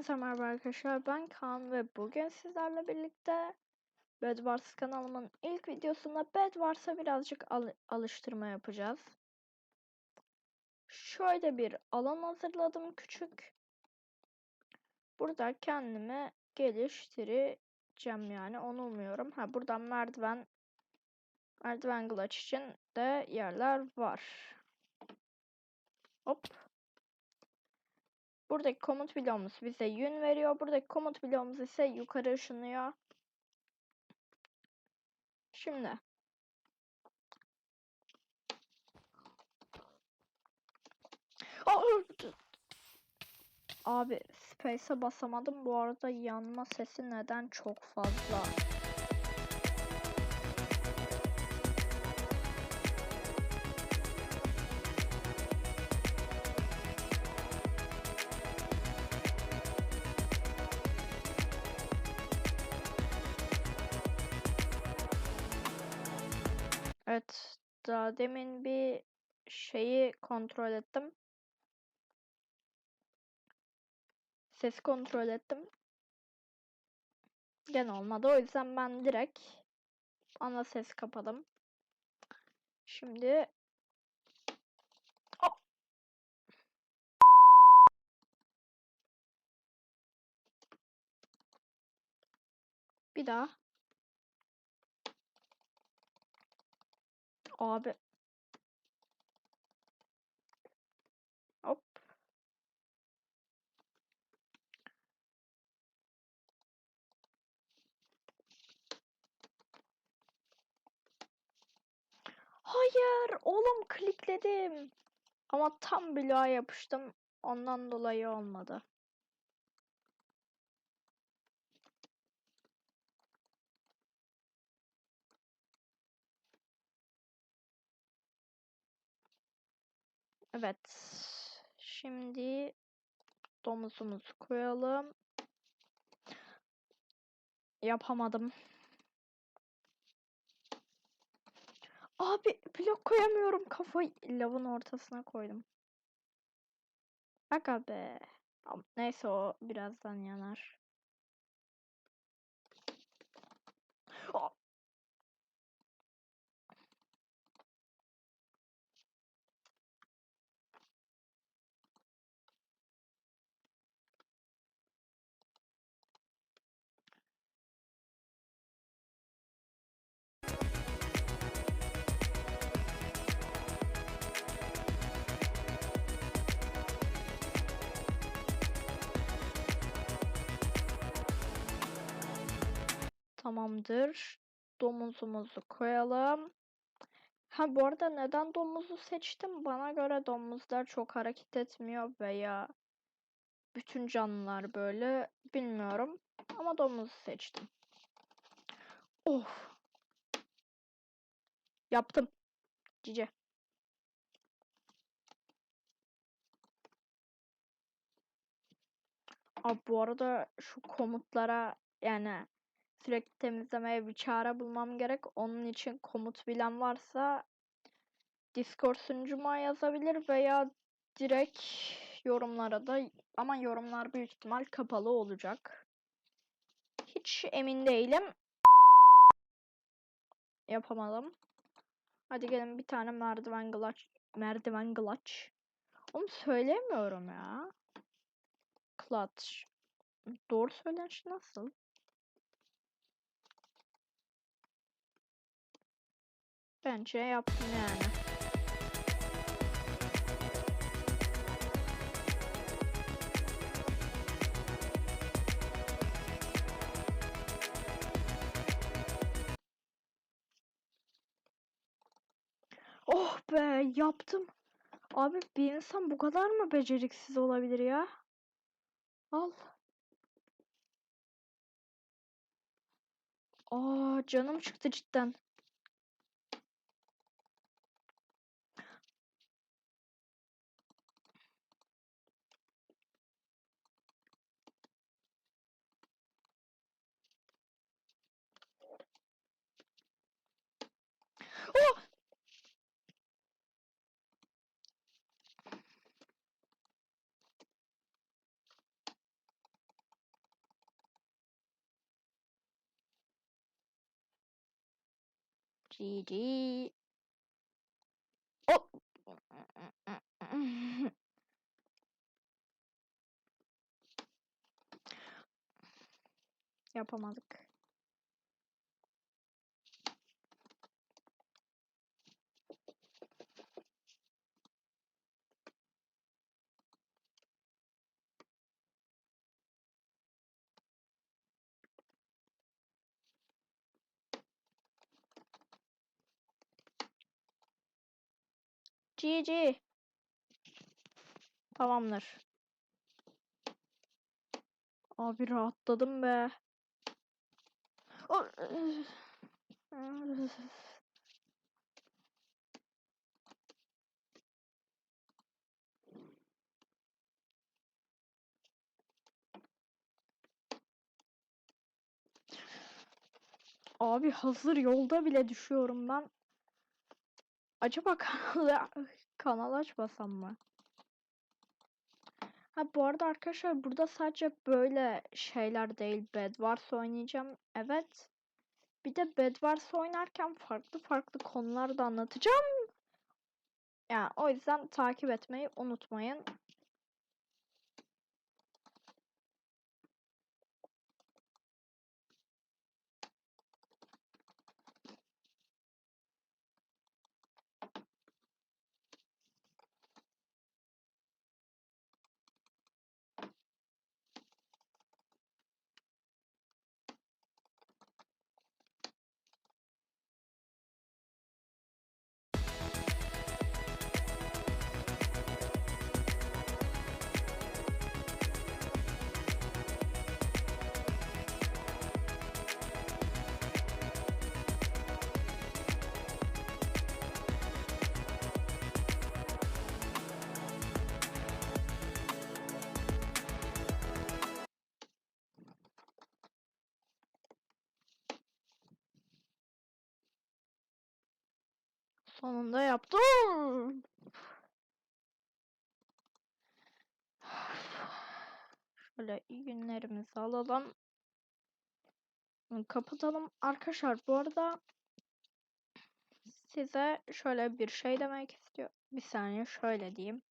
Hepinize merhaba arkadaşlar. Ben Kaan ve bugün sizlerle birlikte Bedwars kanalımın ilk videosunda Bedwars'a birazcık al alıştırma yapacağız. Şöyle bir alan hazırladım küçük. Burada kendimi geliştireceğim yani onu umuyorum. Ha buradan merdiven merdiven glitch için de yerler var. Hop. Buradaki komut bloğumuz bize yün veriyor. Buradaki komut bloğumuz ise yukarı ışınlıyor. Şimdi. Abi space'e basamadım. Bu arada yanma sesi neden çok fazla? Daha demin bir şeyi kontrol ettim. Sesi kontrol ettim. Gene olmadı. O yüzden ben direkt ana ses kapadım. Şimdi! Bir daha. Abi. Hop. Hayır, oğlum klikledim. Ama tam bloğa yapıştım. Ondan dolayı olmadı. Evet. Şimdi domuzumuzu koyalım. Yapamadım. Abi blok koyamıyorum. Kafayı lavın ortasına koydum. Aga be. Neyse o birazdan yanar. Tamamdır. Domuzumuzu koyalım. Ha bu arada neden domuzu seçtim? Bana göre domuzlar çok hareket etmiyor veya bütün canlılar böyle bilmiyorum. Ama domuzu seçtim. Of. Yaptım. Cice. Abi bu arada şu komutlara yani sürekli temizlemeye bir çare bulmam gerek. Onun için komut bilen varsa Discord sunucuma yazabilir veya direkt yorumlara da ama yorumlar büyük ihtimal kapalı olacak. Hiç emin değilim. Yapamadım. Hadi gelin bir tane merdiven glitch merdiven glitch. Onu söylemiyorum ya. Clutch. Doğru söylenişi nasıl? Bence yaptım yani. Oh be yaptım. Abi bir insan bu kadar mı beceriksiz olabilir ya? Al. Aa canım çıktı cidden. GG. Hop. Yapamadık. GG. Tamamdır. Abi rahatladım be. Abi hazır yolda bile düşüyorum ben. Acaba kanal kanal açmasam mı? Ha bu arada arkadaşlar burada sadece böyle şeyler değil. Bedwars oynayacağım. Evet. Bir de Bedwars oynarken farklı farklı konular da anlatacağım. Yani o yüzden takip etmeyi unutmayın. Sonunda yaptım. Şöyle iyi günlerimizi alalım. Kapatalım. Arkadaşlar bu arada size şöyle bir şey demek istiyorum. Bir saniye şöyle diyeyim.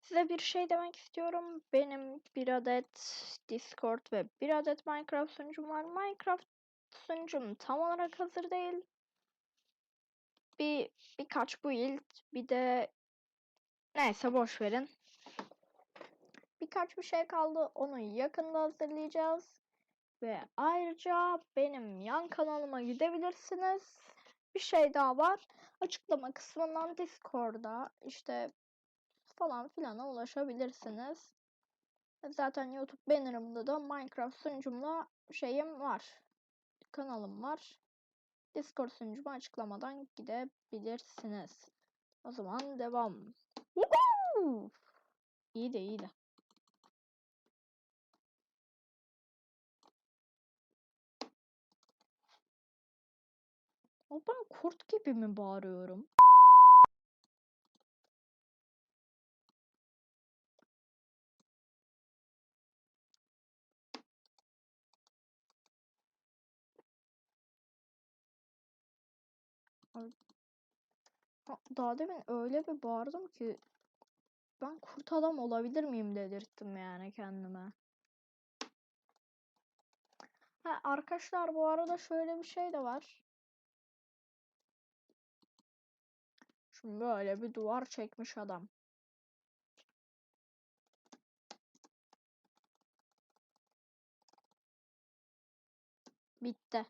Size bir şey demek istiyorum. Benim bir adet Discord ve bir adet Minecraft sunucum var. Minecraft sunucum tam olarak hazır değil. Bir birkaç build bir de neyse boş verin. Birkaç bir şey kaldı. Onu yakında hazırlayacağız. Ve ayrıca benim yan kanalıma gidebilirsiniz. Bir şey daha var. Açıklama kısmından Discord'da işte falan filana ulaşabilirsiniz. Zaten YouTube banner'ımda da Minecraft sunucumla şeyim var. Kanalım var. Discord sunucumu açıklamadan gidebilirsiniz. O zaman devam. İyi de iyi de. O ben kurt gibi mi bağırıyorum? Daha demin öyle bir bağırdım ki ben kurt adam olabilir miyim dedirttim yani kendime. Ha, arkadaşlar bu arada şöyle bir şey de var. Şimdi böyle bir duvar çekmiş adam. Bitti.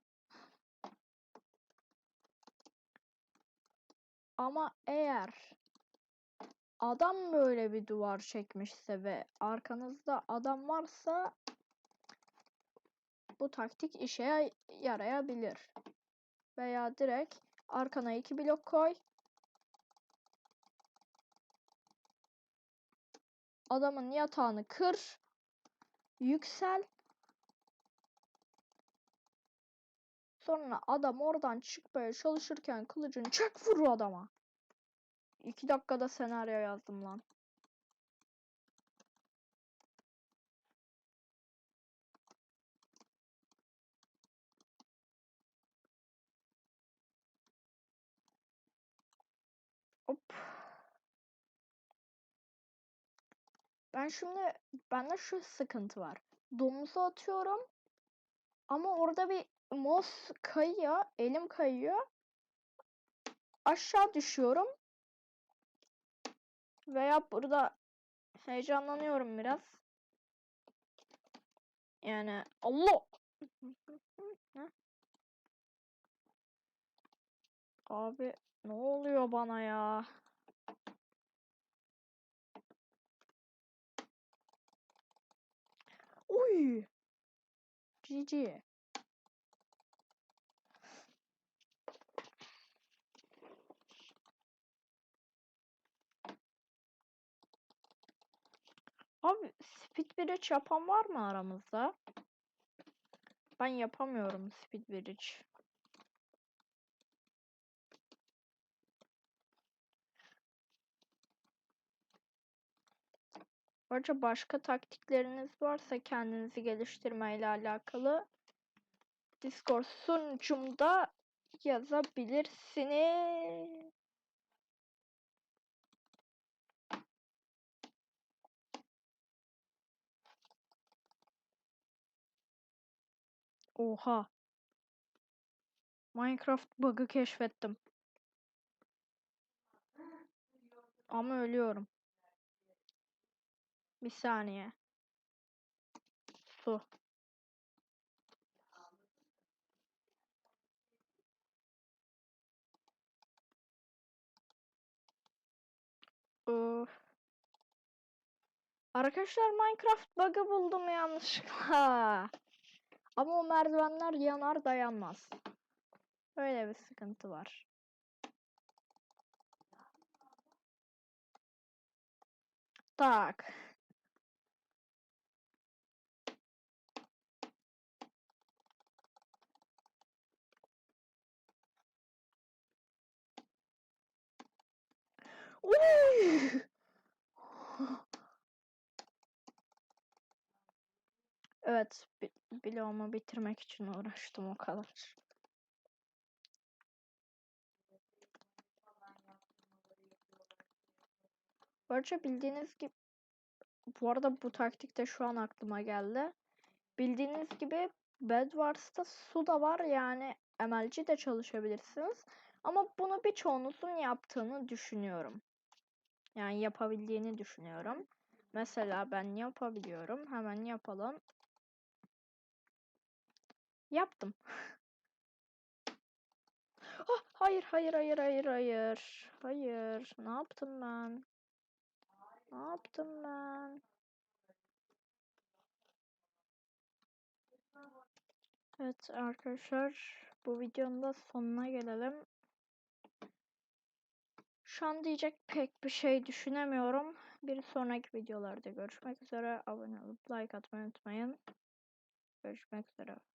Ama eğer adam böyle bir duvar çekmişse ve arkanızda adam varsa bu taktik işe yarayabilir. Veya direkt arkana iki blok koy. Adamın yatağını kır. Yüksel. Sonra adam oradan çıkmaya çalışırken kılıcını çek vur adama. İki dakikada senaryo yazdım lan. Hop. Ben şimdi bende şu sıkıntı var. Domuzu atıyorum. Ama orada bir mouse kayıyor, elim kayıyor. Aşağı düşüyorum. Veya burada heyecanlanıyorum biraz. Yani Allah. Abi ne oluyor bana ya? Uy. GG. Abi speed bridge yapan var mı aramızda? Ben yapamıyorum speed bridge. Ayrıca başka taktikleriniz varsa kendinizi geliştirmeyle alakalı Discord sunucumda yazabilirsiniz. Oha. Minecraft bug'ı keşfettim. Ama ölüyorum. Bir saniye. Su. Öf. Arkadaşlar Minecraft bug'ı buldum yanlışlıkla. Ama o merdivenler yanar dayanmaz. Böyle bir sıkıntı var. Tak. Uy! Evet, bloğumu bitirmek için uğraştım o kadar. Böylece bildiğiniz gibi bu arada bu taktik de şu an aklıma geldi. Bildiğiniz gibi Bedwars'ta su da var yani MLG de çalışabilirsiniz. Ama bunu birçoğunuzun yaptığını düşünüyorum. Yani yapabildiğini düşünüyorum. Mesela ben yapabiliyorum. Hemen yapalım. Yaptım. Ah, hayır, hayır, hayır, hayır, hayır. Hayır. Ne yaptım ben? Ne yaptım ben? Evet arkadaşlar bu videonun da sonuna gelelim. Şu an diyecek pek bir şey düşünemiyorum. Bir sonraki videolarda görüşmek üzere. Abone olup like atmayı unutmayın. Görüşmek üzere.